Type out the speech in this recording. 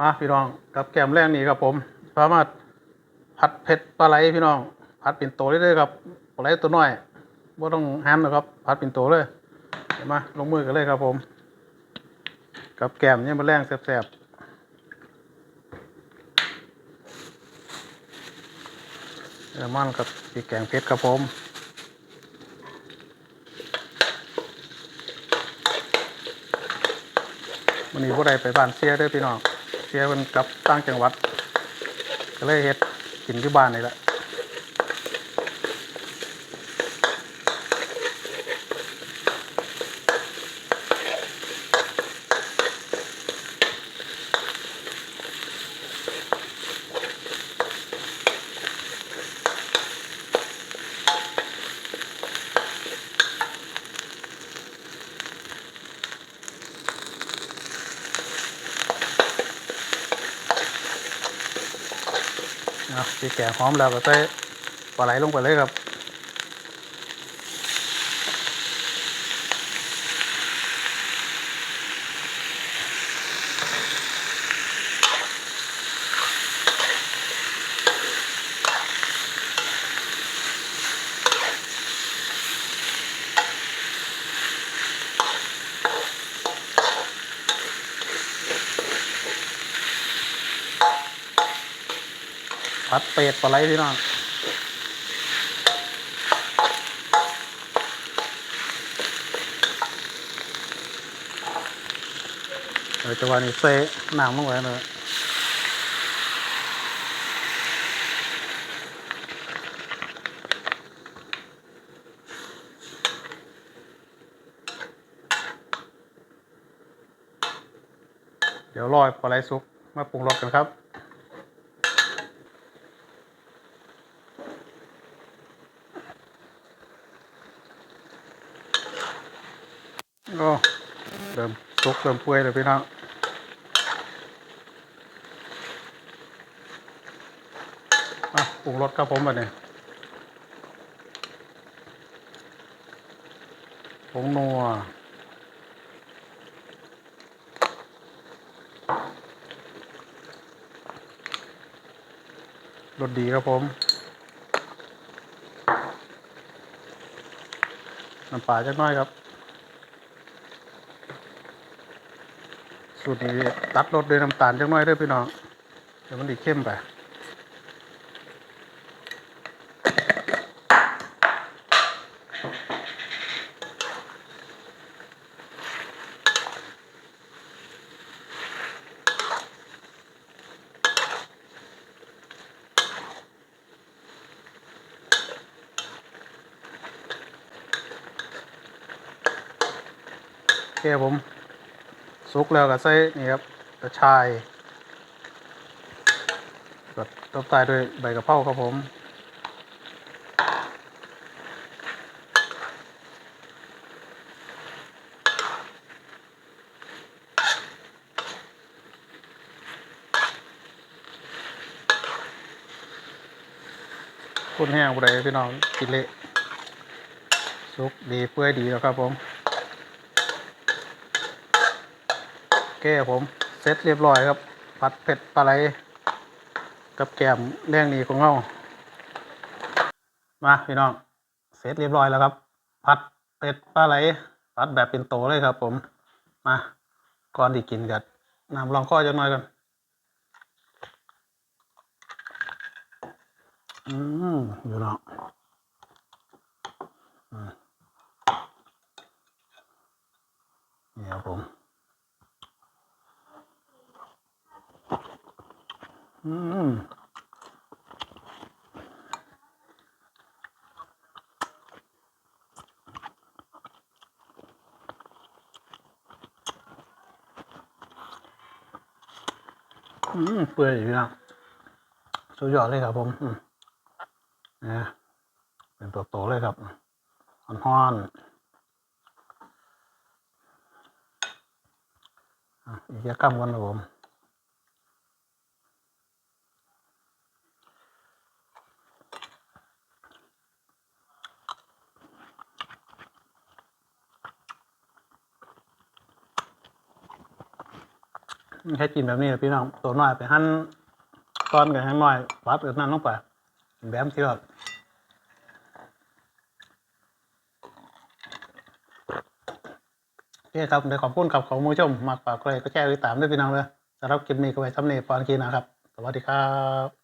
มาพี่น้องกับแกมแรงนี่ครับผมสามารถผัดเผ็ดปลาไหลพี่น้องผัดเป็นโตได้เลยครับปลาไหลตัวน้อยว่าต้องหั่นนะครับผัดเป็นโตเลยเดี๋ยวมาลงมือกันเลยครับผม กับแกมเนี่ยมาแรงแซ่บๆเดี๋ยวมันกับปีแกงเผ็ดครับผมวันนี้ผู้ใดไปบ้านเสียด้อพี่น้อง เสียมันกลับต่างจังหวัด ก็เลยเฮ็ดกินที่บ้านนี่แหละ นะที่แกงหอมแล้วก็ใส่ปลาไหลลงไปเลยครับ ผัดเป็ดปลาไหลพี่น้องเดี๋ยวจังหวะนี้เซน้ำลงไปเลยเดี๋ยวรอยปลาไหลสุกมาปรุงรสกันครับ โอ้เริ่มสุกเริ่มเปื่อยเลยพี่น้องอะปรุงรสครับผมบัดนี้ผงนัวรสดีครับผม น้ำปลาจักน้อยครับ สูตรนี้ตัดรสด้วยน้ำตาลจังน้อยด้วยพี่น้องเดี๋ยวมันดีเข้มไปโอเคผม สุกแล้วก็ใส่นี่ครับกระชายกดตบใต้ด้วยใบกระเพราครับผม คุณแห้งบุไรพี่น้องกินเละ สุกดีเปื่อยดีแล้วครับผม โอ เคครับผมเสร็จเรียบร้อยครับผัดเผ็ดปลาไหลกับแกมแดงนี้ของเรามาพี่น้องเสร็จเรียบร้อยแล้วครับผัดเผ็ดปลาไหลผัดแบบเป็นโตเลยครับ ผมมาก่อนที่กินกันน้ำลองข้อจะน้อยกันอืมอยู่เนาะอืมนี่ครับผม อืมอืมเปื่อยอยู่นะสุดยอดเลยครับผมอืมนะเป็นตัวโตเลยครับอ่อนห้อนอีกแค่กำกันครับผม แค่กินแบบนี้แหละพี่น้องตัวน้อยไปหั่นตอนกับหั่นน้อยปัดกับนั่นลงไปแบมที่แบบนี่ครับในขอบคุณกับของมูชมมากฝากใครก็แชร์ติดตามด้วยพี่น้องเลยสำหรับคลิปนี้ก็ไว้ซ้ำเนีปอนกีนะครับ สวัสดีครับ